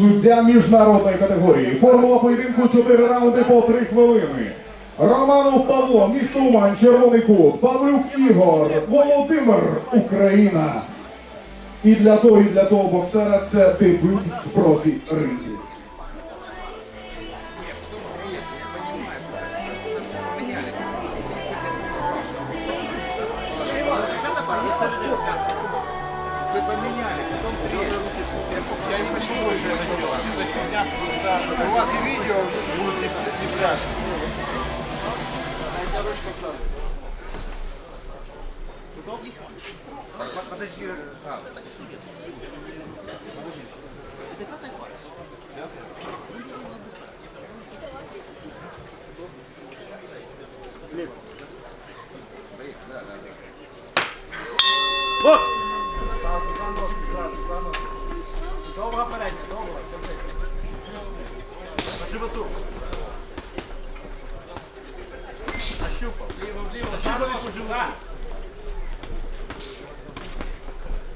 суддя міжнародної категорії. Формула поєдинку 4 раунди по 3 хвилини. Романов Павло, Місуман, червоний кут, Павлюк Ігор, Володимир, Україна. І для того, і для того боксера це дебют в профі ринзі. Подожди, а, Бокс! Сразу за ножку, сразу за ножку. Довго передня, довго. По животу. Нащупав. Вліво, вліво. Нащупав по животу.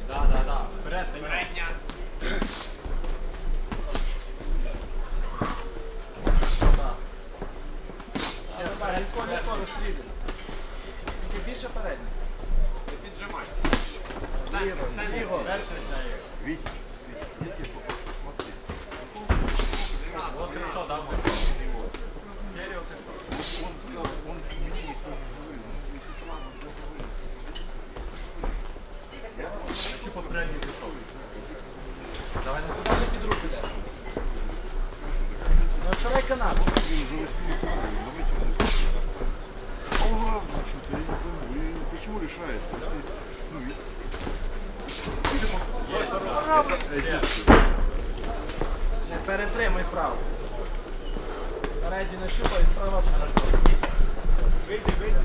Да, да, да. Вперед, Передня. Давай, легко, легко розстрілюй. Тільки більше передня. Піджимай. Ліво, ліво. Перший шаг. Віть. Вот хорошо, да, вот. Серию хорошо. Нащупав передній пішов. Давай, ну куди ти під руку йдеш? Ну, вчора канат. Ага, значит, я не пойму, и почему решается? Перетримуй право. Передній нащупай справа тут. Вийди, вийди.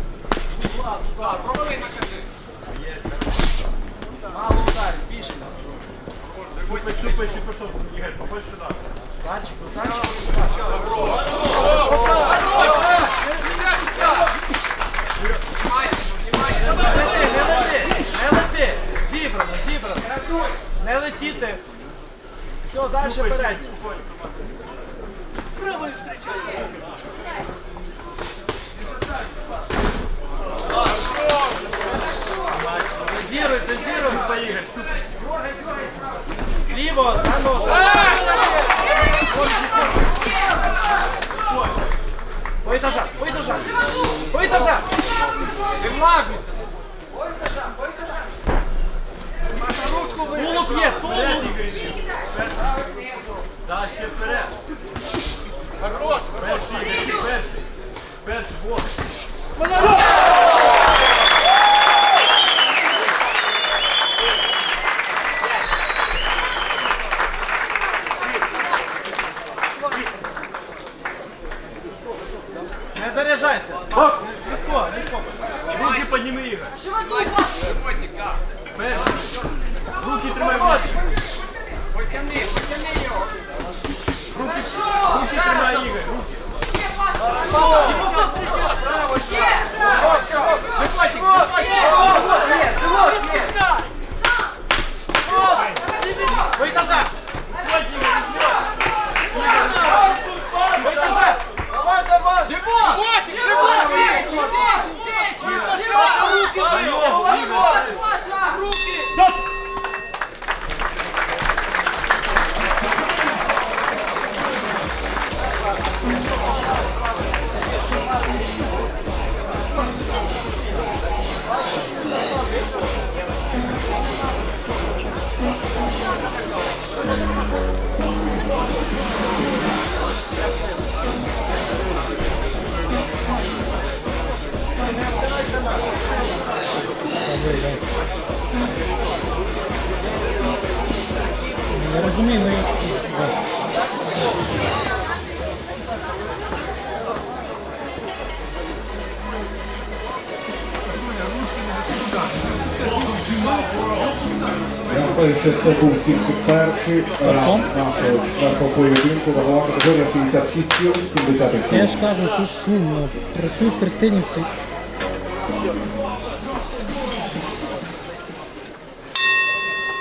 Мало ударів, більше. Шупай, шупай, ще пішов. Побольше да. Не летіти. Все, далі передній. Не заряджайся. Бокс. Легко, легко. Руки підніми, Ігор. Животу Перший. Руки тримай вище. Потяни, потяни його. Руки тримай, Ігор. Руки. По Я це був тільки перший раунд нашого четвертого поєдинку. Вагова категорія 66 кіл, 70 Я ж кажу, що шумно. Працюють христинівці.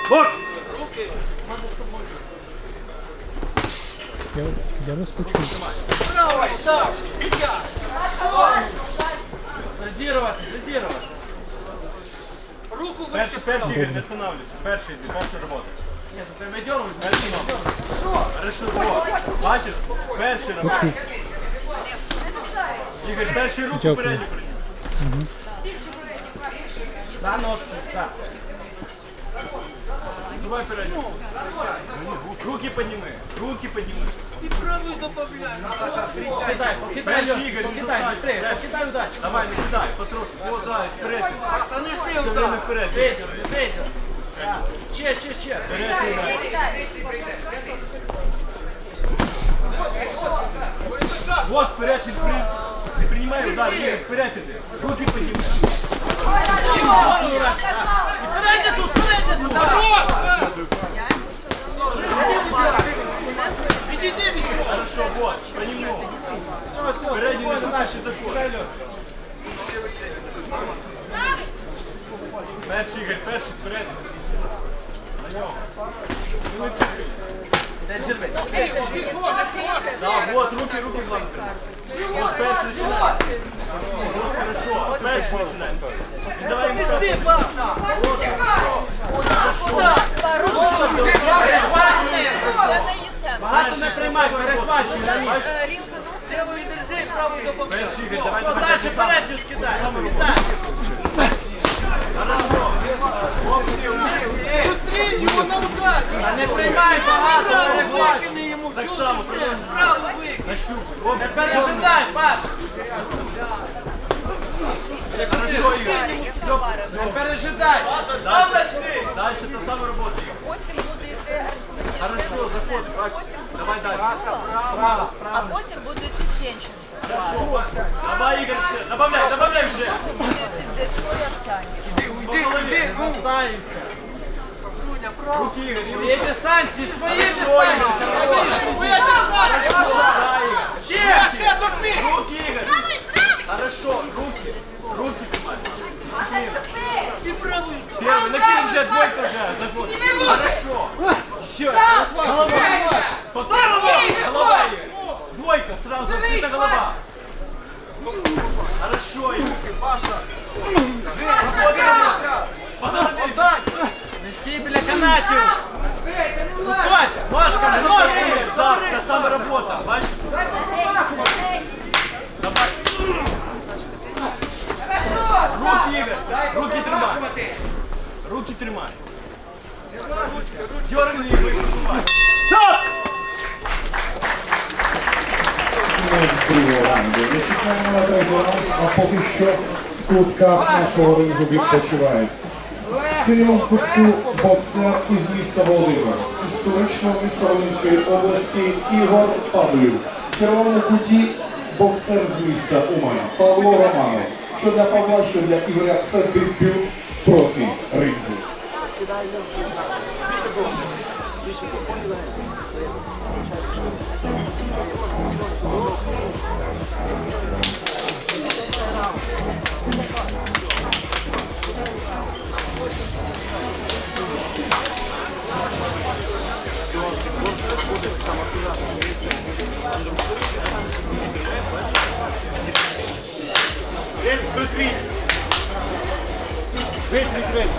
Бокс! Я, я вас почув. Право, так. Дозировать, дозировать. Руку вище. Перший, перший Ігор, не останавливайся. Перший, йди, перша робота. Ні, за тебе дьорнуть, перший номер. Хорошо, вот. Бачиш? Перший робота. Почув. Ігор, перший руку Дякую. передню прийняв. За ножку, за. Давай передню. Руки подніми, руки подніми. І правий добавляй. Покидай, покидай, Ігор. Покидай удачу. Давай, не кидай, потроху. О, да, вперед. Та не ти Все удар. вперед. Ветер, ветер. Ще, ще, ще. Вперед, Ігор. Вот вперед, не, при... не принимай удар, Игорь, вперед. Руки подними. Передня тут, передня тут. Народ! Від нього. Хорошо, вот, понемногу. Все, все, Передний начинающий заход. Перший, Игорь, перший, вперед. На нього. Не лечи. Не зірви. Руки, руки главное. Вот, перший начинай. Вот, хорошо. Перший начинай. И давай Ти, так. Паша. Багато не приймай, перехвачуй. Лівий держи, правий добавляй. Перший, Игорь, давай, давай. Дальше передню скидай. Скидай. Зустрій його на удар. Не приймай багато, перехвачуй. Так само? Право викини. Не пережидай, Паш! Хорошо, Ігор. Не пережидай. Дальше, дальше та сама робота. Потім буде йти Хорошо, заходи, бачиш. Давай далі. а потім буде йти Сенченко. Давай, Ігор, ще. Добавляй, добавляй вже. Буде йти Дзяцько і Арсанів. По голові. Ставимся. Руки, Ігор. Своей дистанции, своей дистанции. Ще, ще. Руки, Ігор. Хорошо, руки. Руки тримай. І правий. Первый, накинь вже двойка вже. Заходи. Хорошо. Ще. Голова. Голова! голова, Голова! Двойка, сразу открыта голова. Хорошо, Юрка, Паша! Паша. Не стій біля бля, Ось, ножками, ножками. Так, та сама робота, бачиш? Давай. Руки, Ігор, руки тримай. Руки тримай. Дергни і висувай. Так! Кінець раунду. Ми чекаємо на третій а поки що в кутках нашого рингу відпочивають. В кутку боксер із міста Володимир, із столичного міста області Ігор Павлюк. В червоному куті боксер з міста Умань Павло Романов. Що для Павла, що для Ігоря це дебют проти рингу. Рельс прикрий. Вийдіть рельс.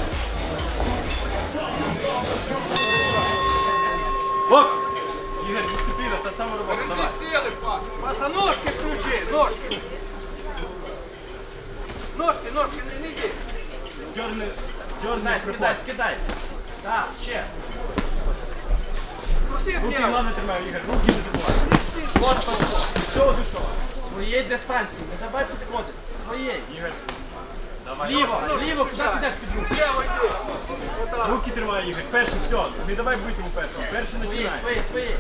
Скидай, скидай. Так, ще. Крути Руки головне тримай, Ігор, руки не забувай. Вот пошло. Все, душо. Своєї дистанції. Не давай підходити. Своєї. Ігор, давай. Ліво, ліво, куди ти йдеш під руку? Прямо йди. Руки тримай, Ігор. Перший, все. Не давай бити йому першого. Перший Свої, починай. свої, свої.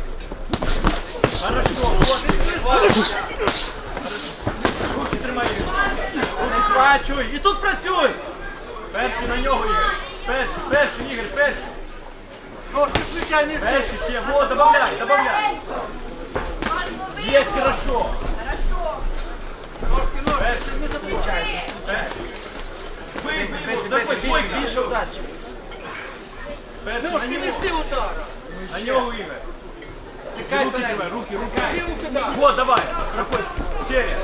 Хорошо, вот. Хорошо. Руки тримай, Ігор. Працюй. І тут працюй. Перший на нього, Ігор. Перший, перший, Ігор, перший. Ножки включай, не жди. Перший ще. Вот, добавляй, добавляй. Есть, хорошо. Ножки, ножки. Перший. Не заключай. Перший. Бий, бий, його, заходь, двойка. Більше удачі. Перший, на Ножки, не нього. жди удара. На нього, Ігор. руки тримай, руки, руки. Вот, давай, проходь. Серия.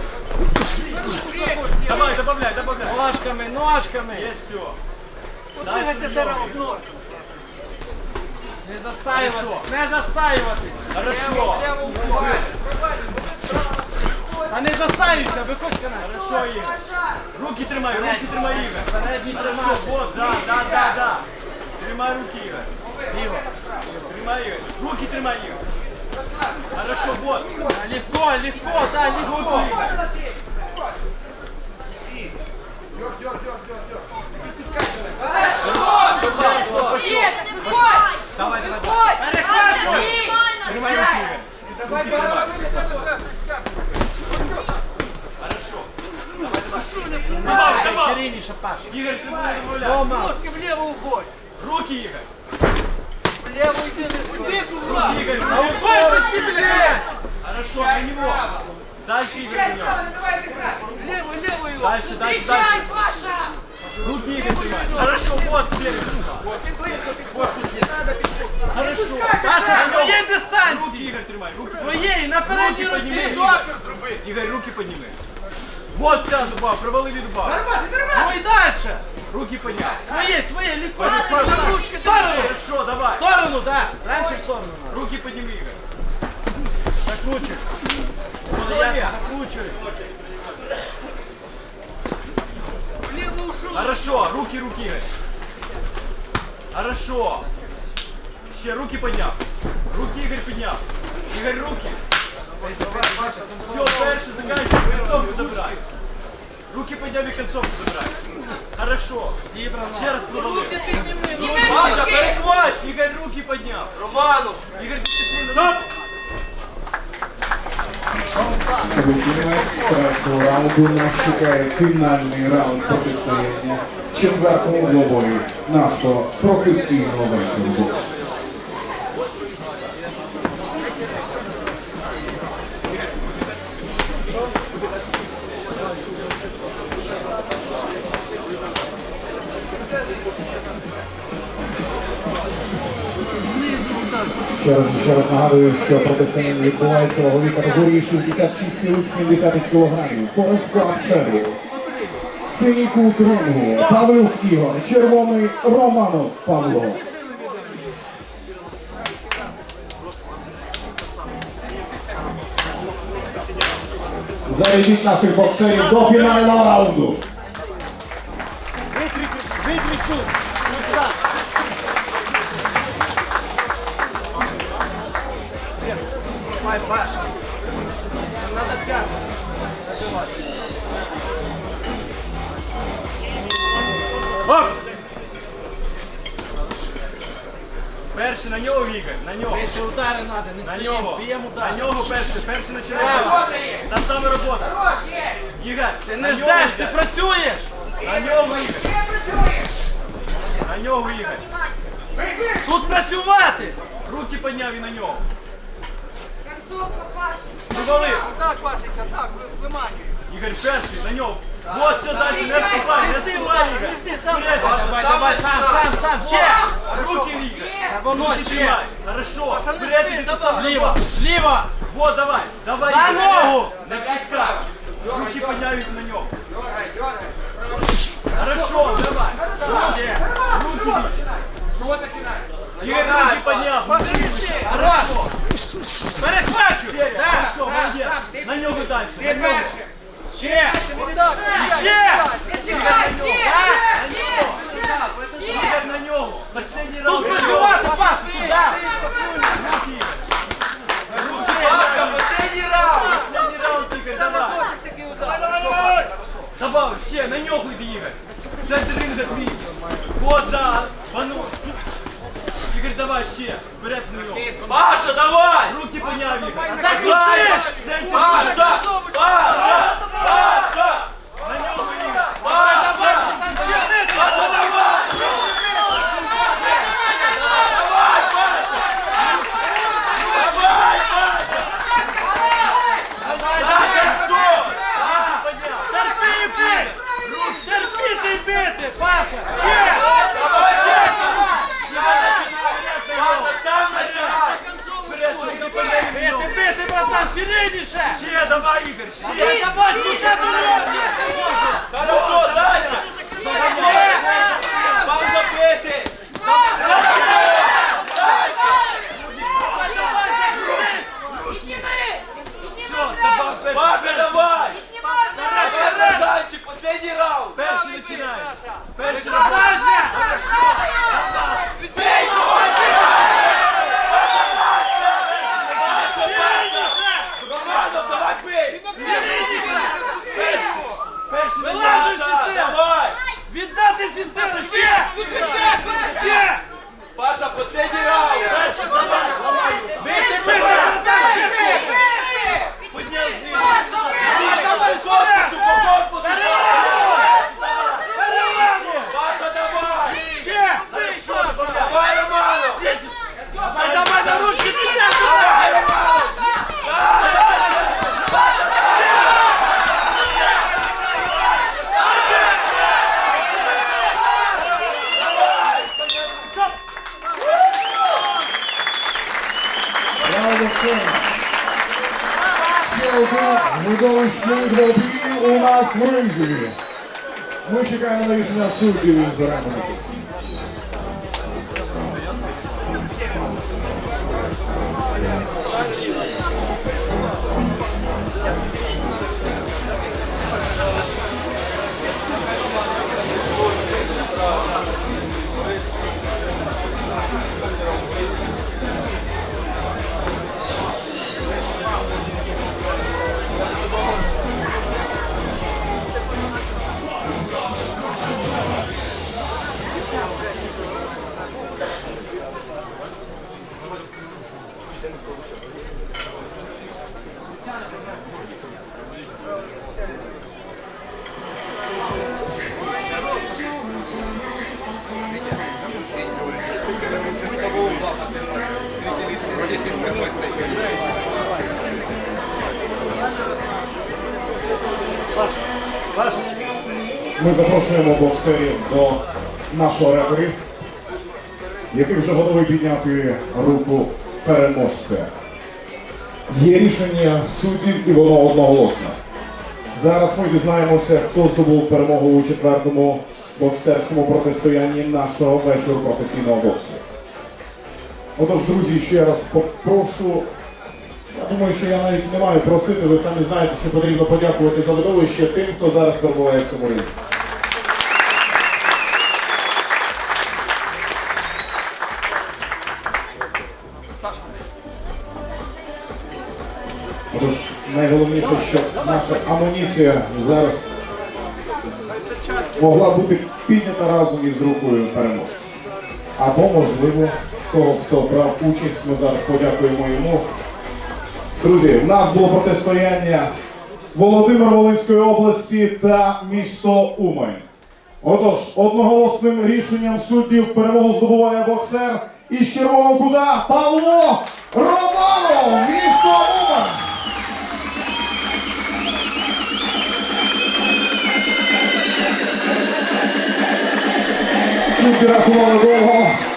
Давай, добавляй, добавляй. Ножками, ножками. Есть все. Не застаюватись, не застаюватись. Хорошо. А не застаюйся, виходь канал. Хорошо, Игорь. Руки тримай, руки тримай, Игорь. Хорошо, вот, да, да, да, да. Тримай руки, Игорь. Тримай, Игорь. Руки тримай, Игорь. Хорошо, вот. Да, Легко, легко, да, легко. Нет, выходь! Давай, выходь! Перехватывай! Перевай Киеве. Давай, давай, Хорошо. Давай, давай. Середине шапаш. Игорь, ты будешь добавлять. Ножки влево уходь. Руки, Игорь. Влево уйди. Уйди с угла. Игорь, на упорности, блядь. Хорошо, на него. Дальше Игорь. Влево, влево его. Дальше, дальше, дальше. Встречай, Паша. Руки, Игорь. Хорошо, вот. Хорошо. Паша, На своєї нього. дистанції. Руки, Игорь, тримай. Руки. Своєї, на передній руці. Игорь. Руки подними. Вот вся дуба, провали дуба. Ну і далі. Руки поднял. Своє, своє, легко. Ручки сторону. Хорошо, давай. В сторону, да. Раніше в сторону. Руки подними, Игорь. Закручуй. Молодец. Хорошо, руки, руки, Хорошо. Ще руки подняв. Руки, Игорь, подняв. Игорь, руки. Все, перший заканчивай, концовку забирай. Руки подняв і концовку забирай. Хорошо. Ще раз провали. Руки! перехвач! Игорь, руки подняв. Роману. Игорь, дисципліну. Стоп! Це був кінець третього раунду. Нас чекає фінальний раунд протистояння четвертому двобою нашого професійного вечора боксу. Ще раз, ще раз нагадую, що протистояння відбувається ваговій категорії 66,7 кг. Склад шеру. Синій кут рингу. Павлюк Ігор. Червоний Романов Павло. Зарядіть наших боксерів до фінального раунду. Виключ тут. Перший на нього, Ігор, на нього. Більше удари треба, не На нього. Б'ємо На нього перший, перший починає. Там саме робота. Ігор, Ти на не нього, ждеш, ти Ігор. працюєш. На нього, Ігор. На нього, Ігор. Тут працювати. Руки підняв і на нього. Концовка, Паша! Провалив. Так, Пашенька, так, ви-. Ігор, перший, на нього. Вот, все, дальше, не отступай, не отступай, Ігор. Вперед. Давай, давай, сам, сам, сам, ще. Руки, Ігор. Та воно Руки ще. тримай. Хорошо. Вперед, іди ти сам. Зліва, зліва. Вот, давай, давай. За Ігор. ногу. Не пускай. Руки підняв і на нього. Хорошо, давай. Ще. Руки більше. Ігор, руки підняв. Хорош. Перехвачуй. Серия, Да. хорошо, молодец. На нього дальше. На нього. Ще. Так, Ще. Чекай, ще! На Ще! нього. Ще! Ігор, на нього. Последний раунд. Тут працювати, Паша, туди. Руки. Руки. Последний раунд. Последний раунд, Ігор, давай. Такий удар. Добавь, ще, на нього йди, Ігор. Центр ринга твій. Вот, да. Игорь, давай ще. Вперед на нього. Паша, давай! Руки підняв, Ігор. Паша! Паша! Паша! На нього, Ігор. Паша! Там ще нитка. братан, сильніше! Ще, давай, Ігор, ще. Давай, тут я дурак! Хорошо, дальше. Пауза пити. Підніми! Підніми, брат! Паша, давай. Піднімай, брат! Давай, братанчик, последний раунд. Перший починай. Перший Романов, давай бей. Перший Вилажуй, Паша, систем. давай. Віддати систему! Ще! Ще! Паша, последний раунд. Перший, давай. Бийте, бийте, братанчик! Поднял вниз. По корпусу, по корпусу. Паша, давай. Ще! Давай, Романов. Давай, давай, на ручки підняти! Давай, Романов. Браво, це. Ще один видовищний двобій у нас в ринзі. Ми чекаємо на рішення суддів із Ми запрошуємо боксерів до нашого рефері, який вже готовий підняти руку переможця. Є рішення суддів і воно одноголосне. Зараз ми дізнаємося, хто здобув перемогу у четвертому боксерському протистоянні нашого вечору професійного боксу. Отож, друзі, ще раз попрошу. Я думаю, що я навіть не маю просити, ви самі знаєте, що потрібно подякувати за видовище тим, хто зараз перебуває в цьому різі. Найголовніше, що наша амуніція зараз могла бути піднята разом із рукою переможця. Або, можливо, того, хто брав участь, ми зараз подякуємо йому. Друзі, в нас було протистояння Володимир Волинської області та місто Умань. Отож, одноголосним рішенням суддів перемогу здобуває боксер із червоного кута Павло Романов, місто Умань. Let's on the.